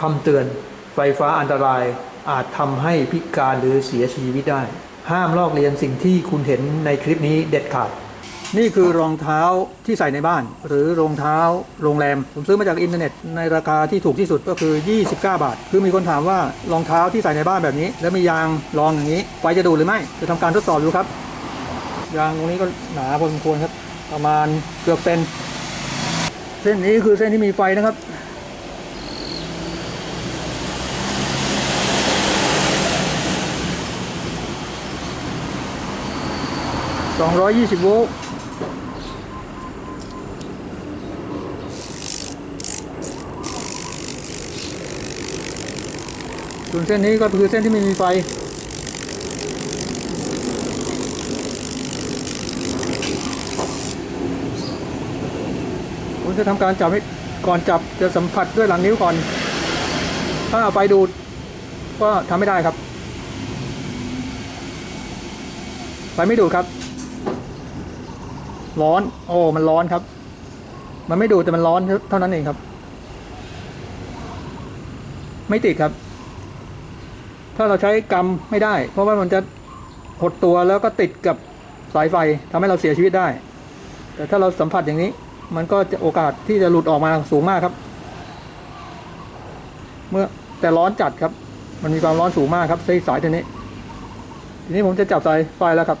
คำเตือน ไฟฟ้าอันตรายอาจทำให้พิการหรือเสียชีวิตได้ ห้ามลอกเลียนสิ่งที่คุณเห็นในคลิปนี้เด็ดขาด นี่คือรองเท้าที่ใส่ในบ้าน หรือรองเท้าโรงแรม ผมซื้อมาจากอินเทอร์เน็ตในราคาที่ถูกที่สุดก็คือ 29 บาท คือมีคนถามว่ารองเท้าที่ใส่ในบ้านแบบนี้ แล้วมียางรองอย่างนี้ ไฟจะดูดหรือไม่ จะทำการทดสอบดูครับ ยางตรงนี้ก็หนาพอสมควรครับ ประมาณเกือบเซนเส้นนี้คือเส้นที่มีไฟนะครับ 220 โวลต์ส่วนเส้นนี้ก็คือเส้นที่ไม่มีไฟ ผมจะทำการจับให้ก่อนจับจะสัมผัสด้วยหลังนิ้วก่อน ถ้าไฟดูดก็ทำไม่ได้ครับ ไฟไม่ดูดครับ ร้อน โอ้ มันร้อนครับ มันไม่ดูดแต่มันร้อนเท่านั้นเองครับ ไม่ติดครับ ถ้าเราใช้กำไม่ได้ เพราะว่ามันจะหดตัวแล้วก็ติดกับสายไฟทำให้เราเสียชีวิตได้ แต่ถ้าเราสัมผัสอย่างนี้ มันก็จะโอกาสที่จะหลุดออกมาสูงมากครับ เมื่อแต่ร้อนจัดครับ มันมีความร้อนสูงมากครับสายสายตัวนี้ ทีนี้ผมจะจับสายไฟแล้วครับ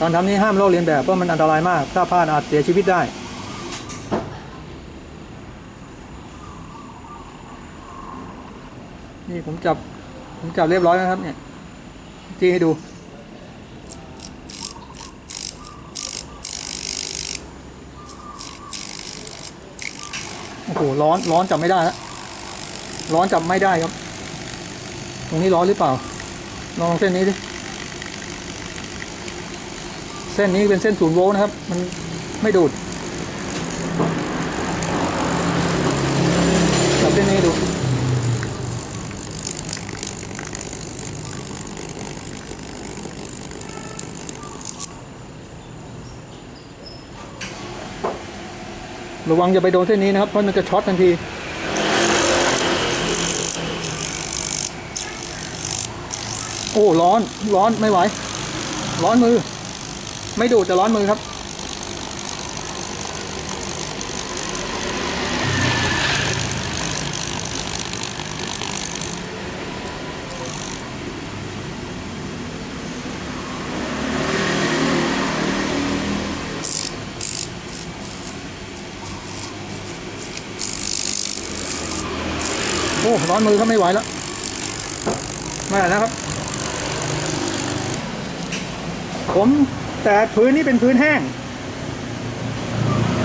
ตอนทำนี้ห้ามลอกเลียนแบบเพราะมันอันตรายมาก ถ้าพลาดอาจเสียชีวิตได้ นี่ผมจับ ผมจับเรียบร้อยนะครับ เนี่ยจี้ให้ดูโอ้โหร้อนร้อนจับไม่ได้แล้วร้อนจับไม่ได้ครับ ตรงนี้ร้อนหรือเปล่า ลองเส้นนี้ดิ เส้นนี้เป็นเส้นศูนย์โวลต์นะครับ มันไม่ดูดจับเส้นนี้ดูระวังอย่าไปโดนเส้นนี้นะครับ เพราะมันจะช็อตทันที โอ้ ร้อน ร้อนไม่ไหว ร้อนมือ ไม่ดูดแต่ร้อนมือครับ โอ้ร้อนมือก็ไม่ไหวแล้วไม่ไหวแล้วครับ ผม แต่พื้นนี้เป็นพื้นแห้ง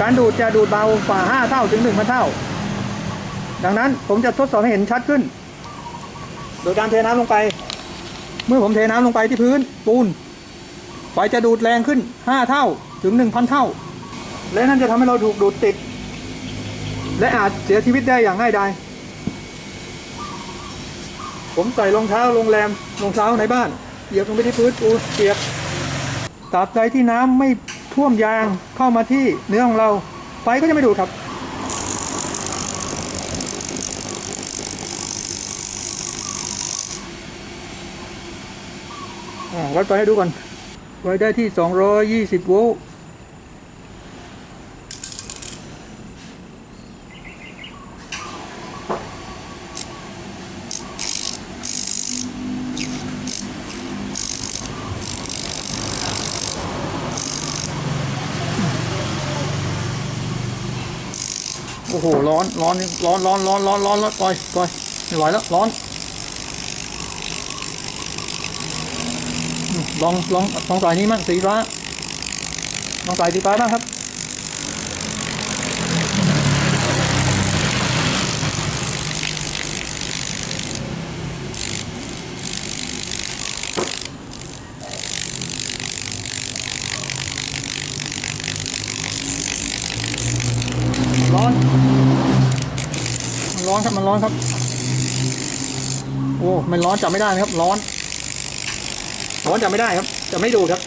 การดูดจะดูดเบากว่า 5 เท่าถึง1,000เท่า ดังนั้นผมจะทดสอบให้เห็นชัดขึ้น โดยการเทน้ำลงไป เมื่อผมเทน้ำลงไปที่พื้นปูนไฟจะดูดแรงขึ้น 5 เท่าถึง 1,000 เท่า และนั่นจะทำให้เราถูกดูดติด และอาจเสียชีวิตได้อย่างง่ายดายผมใส่รองเท้าโรงแรมรองเท้าในบ้านเหยียบลงไปที่พื้นปูเปียก ตราบใดที่น้ำไม่ท่วมยางเข้ามาที่เนื้อของเรา ไฟก็จะไม่ดูดครับอ่าวัดไฟให้ดูก่อนไว้ได้ที่ 220 โวลต์ โอ้โห ร้อน ร้อนนี่ร้อนร้อนร้อนร้อนร้อนแล้วปล่อยปล่อยไม่ไหวแล้ว ร้อน ลอง ลอง ลองสายนี้มั่งสีฟ้า ลองสายสีฟ้าบ้างครับ มันร้อนครับมันร้อนครับ โอ้มันร้อนจับไม่ได้นะครับ ร้อน ร้อนจับไม่ได้ครับจะไม่ดูครับ